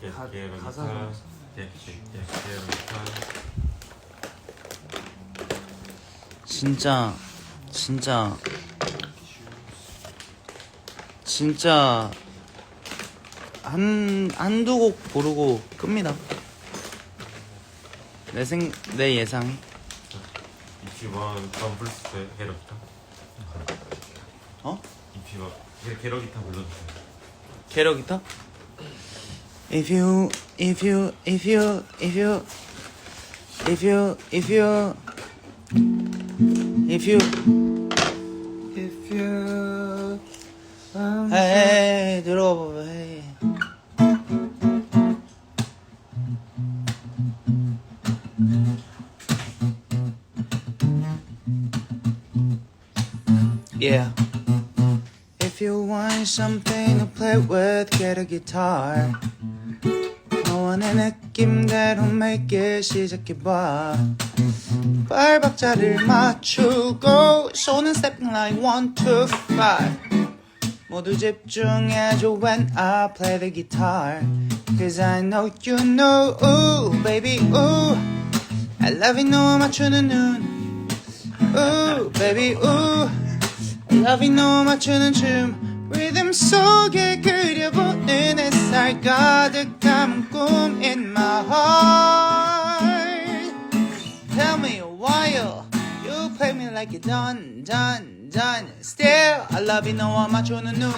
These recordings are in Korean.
예, 예, 예, 진짜 진짜 진짜 한 한두 곡 고르고 끕니다. 내생내 예상. 이피원 덤블스 게로 기타. 어? 이피원 게, 게로 기타 불러주세요. 게러 기타? If you if you if you if you if you if you if you If you 에이 들어봐 봐 에이. Yeah. If you want something to play with, get a guitar. 너와의 느낌대로 make it 시작해봐. 발박자를 맞추고 손은 stepping like one, two, five. 모두 집중해줘 when I play the guitar. Cause I know you know, ooh, baby, ooh. I love it, 너 맞추는 눈. Ooh, baby, ooh. I love it, 너 맞추는 춤. 리듬 속에 그려보는 햇살 가득한 꿈 in my heart. Tell me why you play me like you done, done, done. Still, I love you, 너와 맞추는 눈.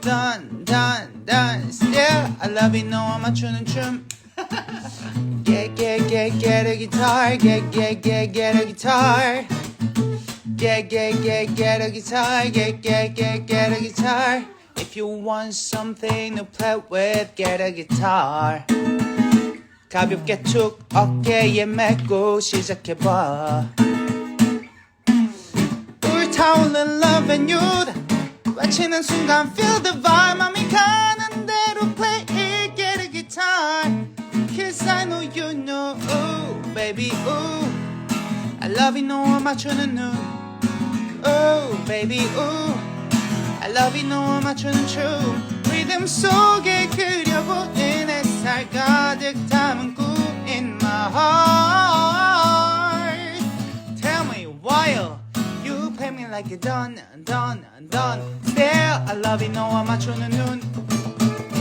Done, done, done. Still, I love you, 너와 맞추는 춤. Get, get, get, get a guitar. Get, get, get, get a guitar. Get, get, get, get a guitar. Get, get, get, get a guitar. If you want something to play with, get a guitar. 가볍게 툭 어깨에 메고 시작해봐 불타오른 love and youth 외치는 순간 feel the vibe 맘이 가는 대로 play it get a guitar Cause I know you know ooh baby ooh I love you 너와 맞추는 눈 ooh baby ooh I love you 너와 맞추는 춤 리듬 속에 그려보는 햇살 가득 담은 꿈 in my heart Tell me why you play me like you done done done Still I love you 너와 맞추는 눈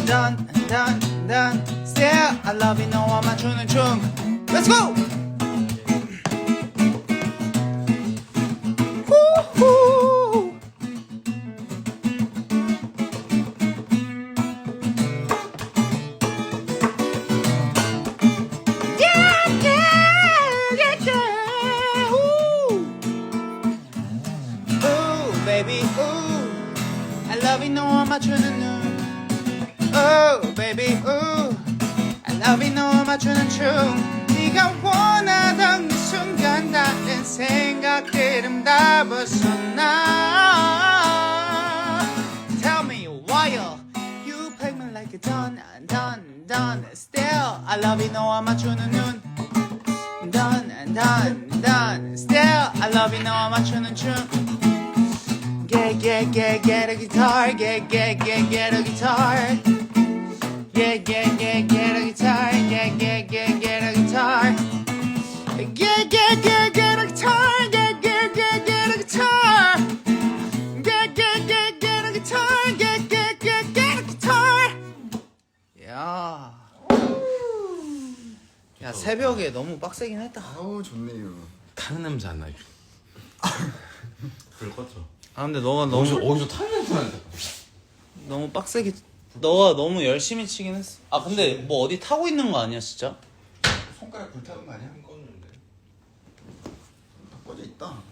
Done done done Still I love you 너와 맞추는 춤 Let's go! I love you, know I'm a chunun Done and done, done. Still, I love you, know I'm a chunun chun. Get, get, get, get a guitar. Get, get, get, get a guitar. Get, get, get, get a guitar. Get, get, get, get a guitar. Get, get, get, get. 야, 새벽에 너무 빡세긴 했다. 아우 좋네요. 타는 냄새 안 나요? 불 껐죠? 아, 근데 너가 어디서 너무 어디서 타는 냄새 나는데? 너무 빡세게 너가 너무 열심히 치긴 했어. 아, 근데 뭐 어디 타고 있는 거 아니야, 진짜? 손가락 불타는 거 아니야? 껐는데. 다 꺼져 있다.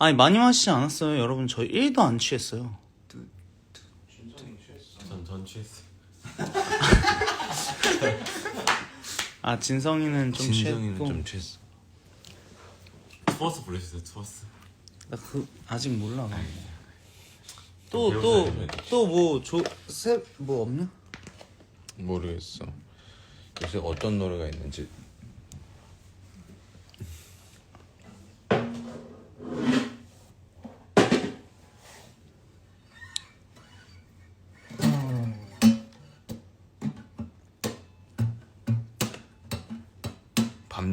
아니, 많이 마시지 않았어요. 여러분, 저희 1도 안 취했어요. 전, 전 취했어요. 아, 진성이는 좀 진정이는 취했고. 좀 취했어. 투어스 불러주세요, 투어스. 나 그 아직 몰라. 네. 또또 또 뭐조새뭐 없냐? 모르겠어. 요새 어떤 노래가 있는지.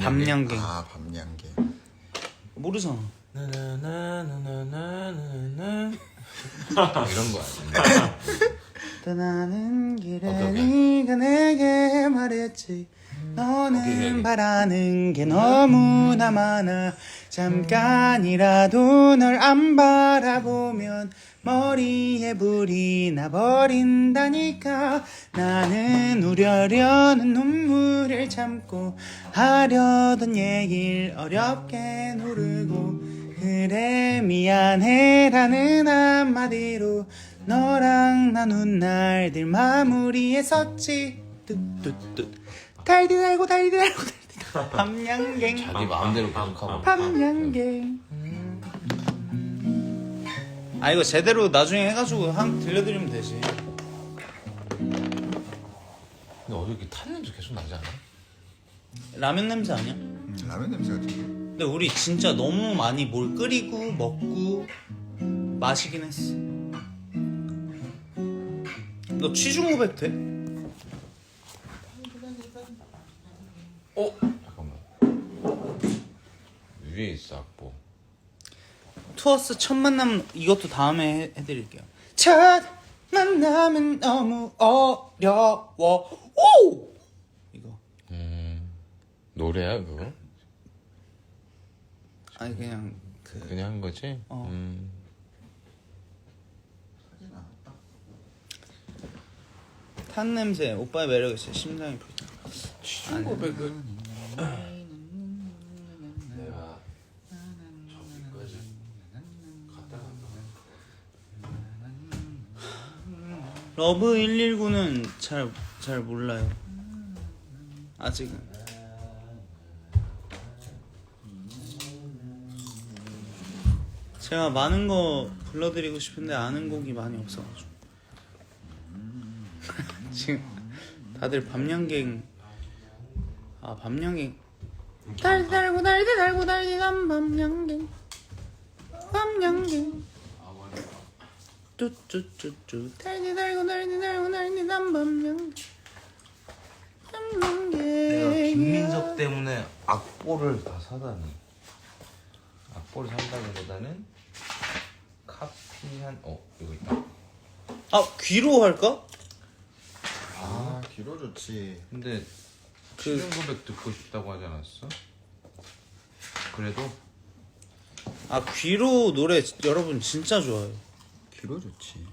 밤양갱. 아 밤양갱. 모르잖아. 나나나나나나나 이런 거 아니야? 떠나는 길에 네가 내게 말했지. 너는. 바라는 게 너무나 많아. 잠깐이라도 널 안 바라보면 머리에 불이 나버린다니까. 나는 우려려는 눈물을 참고 하려던 얘길 어렵게 누르고 그래 미안해라는 한마디로 너랑 나눈 날들 마무리했었지. 뚜뚜뚜 달디 달고 달디 달고 달디 밤양갱 자기 마음대로 계속하고. 밤양갱 아 이거 제대로 나중에 해가지고 한 들려드리면 되지 근데 어디 이렇게 탄 냄새 계속 나지 않아? 라면 냄새 아니야? 음, 라면 냄새 같은 근데 우리 진짜 너무 많이 뭘 끓이고 먹고 마시긴 했어. 너 취중고백 돼? 어? 잠깐만. 위에 있어 악보. 투어스 첫 만남 이것도 다음에 해, 해드릴게요. 첫 만남은 너무 어려워. 오! 이거 음 노래야 그거? 아니 그냥 그 그냥 한 거지? 어. 음. 탄 냄새 오빠의 매력 있어 심장이 불타. 취중고백을 내가 저기까지 갔다 러브 119는 잘 잘 몰라요. 아직은. 제가 많은 거 불러드리고 싶은데 아는 곡이 많이 없어가지고 지금 다들 밤양갱 아 밤양갱 달디 달고 달디 달고 달디 난 밤양갱 밤양갱 뚜뚜뚜뚜 달디 달고 달디 달고 달디 난 밤양갱 밤양갱 내가 김민석 때문에 악보를 다 사다니. 악보를 산다기보다는 카피 한 어 이거 있다. 아 귀로 할까? 아 귀로 좋지. 근데 그- 실현 고백 듣고 싶다고 하지 않았어? 그래도 아 귀로 노래 여러분 진짜 좋아요 귀로 좋지.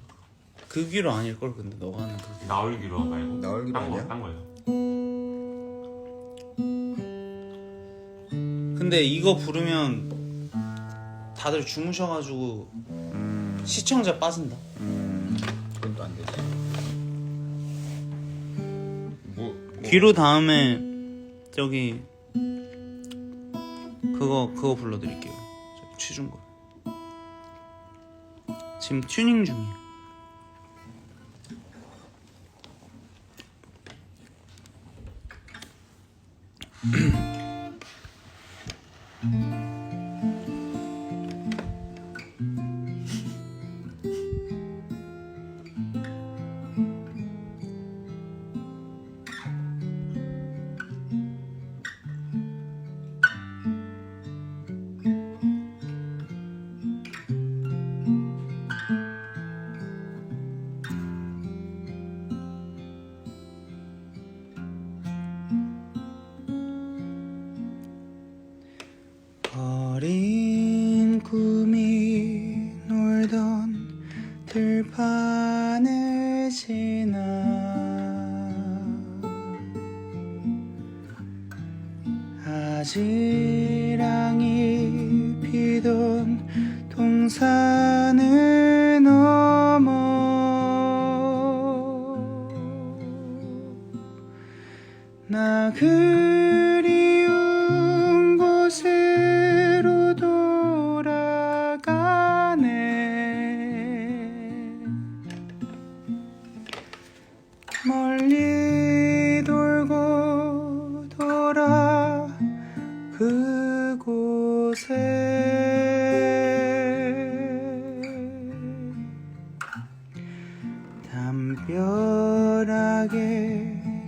그 귀로 아닐 걸 근데 너가 하는 그 귀. 나올 기로 말고 나올 기로 딴 거, 아니야? 딴 거예요. 근데 이거 부르면 다들 주무셔가지고 시청자 빠진다 음 귀로 다음에 저기 그거 그거 불러드릴게요. 저 취중고 지금 튜닝 중이에요 see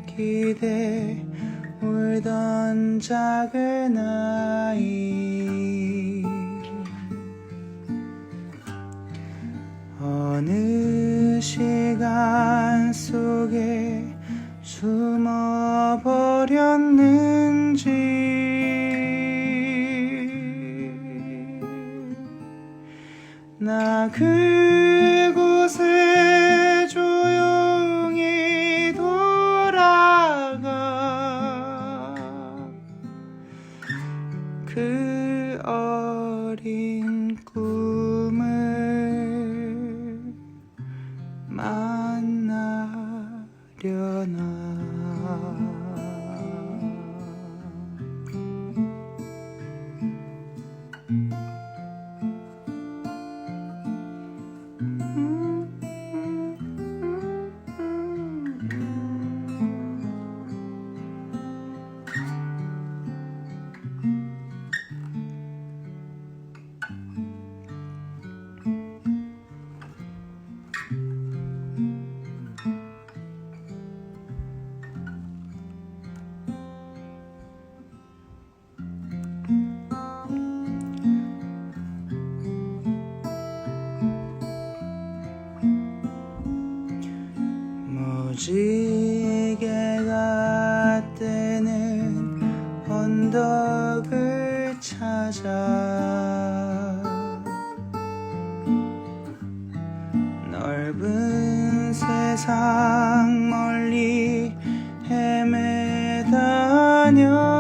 기대 올 울던 작은 아이. 어느 시간 속에 숨어버렸는지. 나 그 그 어린 꿈 헤매다녔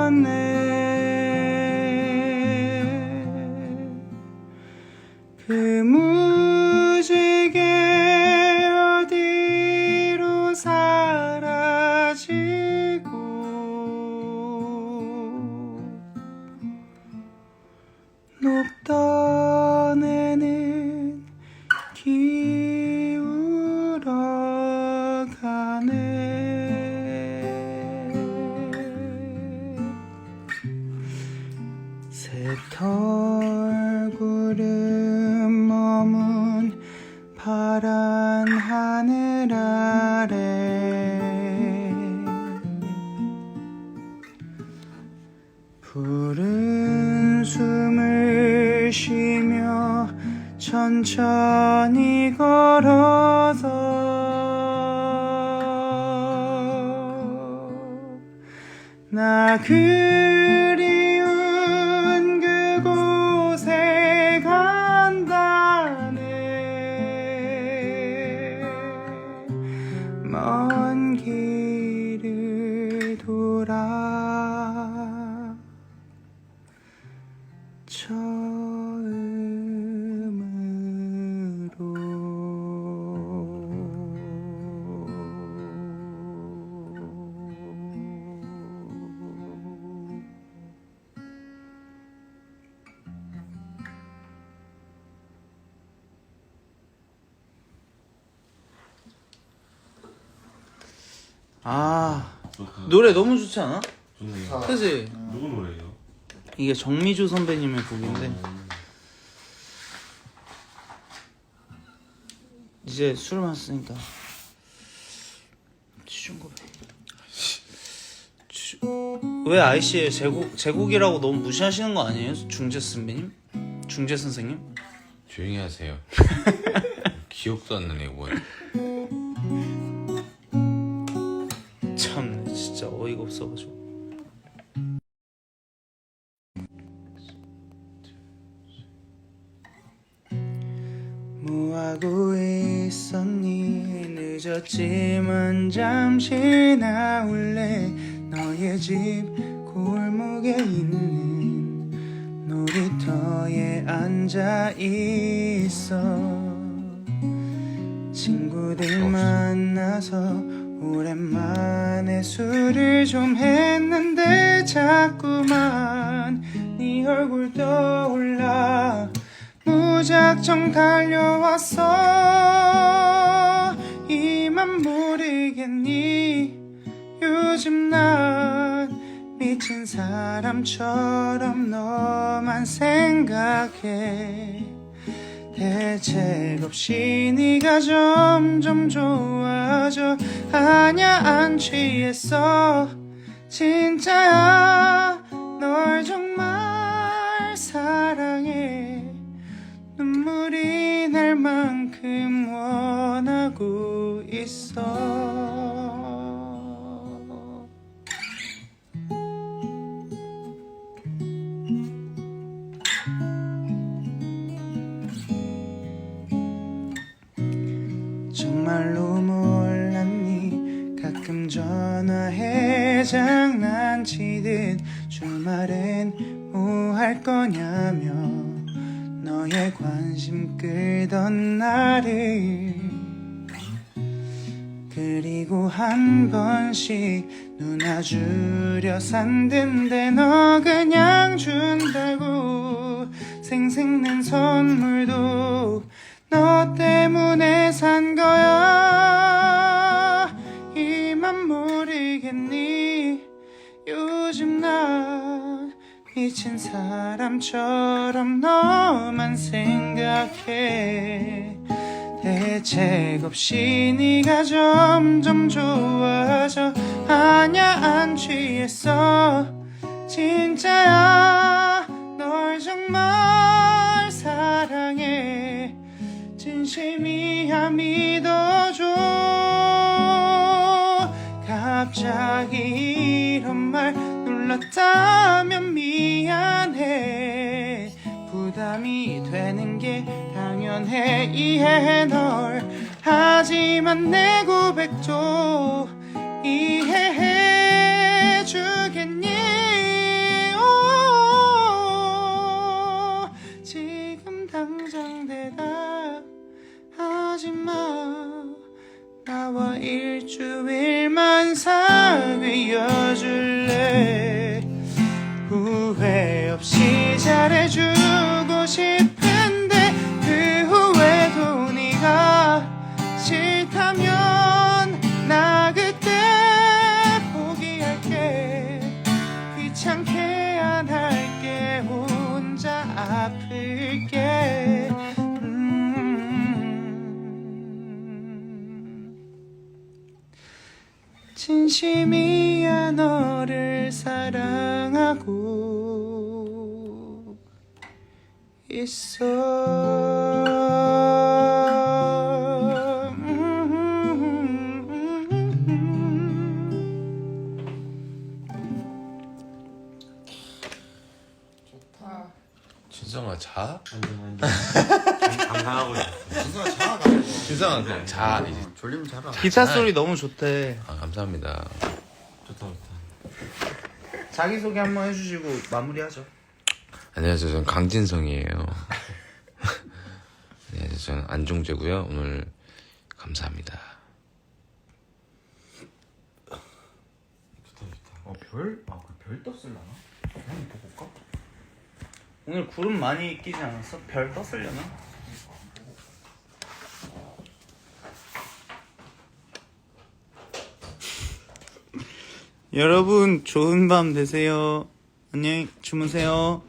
새 노래 너무 좋지 않아? 좋네요. 그지? 누구 노래예요? 이게 정미주 선배님의 곡인데 이제 술 마셨으니까 취중고배 취- 왜 아이씨의 제곡 제곡이라고 너무 무시하시는 거 아니에요? 중재 선배님? 중재 선생님? 조용히 하세요. 기억도 안 나네 뭐야. 어이가 없어가지고. 뭐하고 있었니? 늦었지만 잠시 나올래? 너의 집 골목에 있는 놀이터에 앉아 있어. 친구들 만나서 오랜만에 술을 좀 했는데 자꾸만 네 얼굴 떠올라 무작정 달려왔어. 이만 모르겠니? 요즘 난 미친 사람처럼 너만 생각해 대책 없이 네가 점점 좋아져 아냐 안 취했어. 진짜야 널 정말 사랑해. 눈물이 날 만큼 원하고 있어 장난치듯 주말엔 뭐 할 거냐며 너의 관심 끌던 나를 그리고 한 번씩 눈 아주려 산든데 너 그냥 준다고 생생낸 선물도 너 때문에 미친 사람처럼 너만 생각해. 대책 없이 네가 점점 좋아져. 아냐 안 취했어. 진짜야 널 정말 사랑해. 진심이야 믿어줘. 갑자기 이런 말 놀랐다면 당연해 이해해 널. 하지만 내 고백도 이해해 주겠니? 오, 지금 당장 대답하지 마. 나와 일주일만 사귀어 줄래? 후회 없이 진심이야 너를 사랑하고 있어. 진성아 자? 감상하고 있었어. 진수가 자가지고 진성아 자 이제. 졸리면 자라. 기타 소리 너무 좋대. 아, 감사합니다 좋다 좋다. 자기 소개 한번 해주시고 마무리하죠 안녕하세요 저는 강진성이에요 안녕하세요 저는 안종재고요 오늘 감사합니다 좋다 좋다. 어 별 아, 그별 떴을라나? 한번 보고 올까? 오늘 구름 많이 끼지 않았어? 별 떴으려나? 여러분 좋은 밤 되세요. 안녕히 주무세요.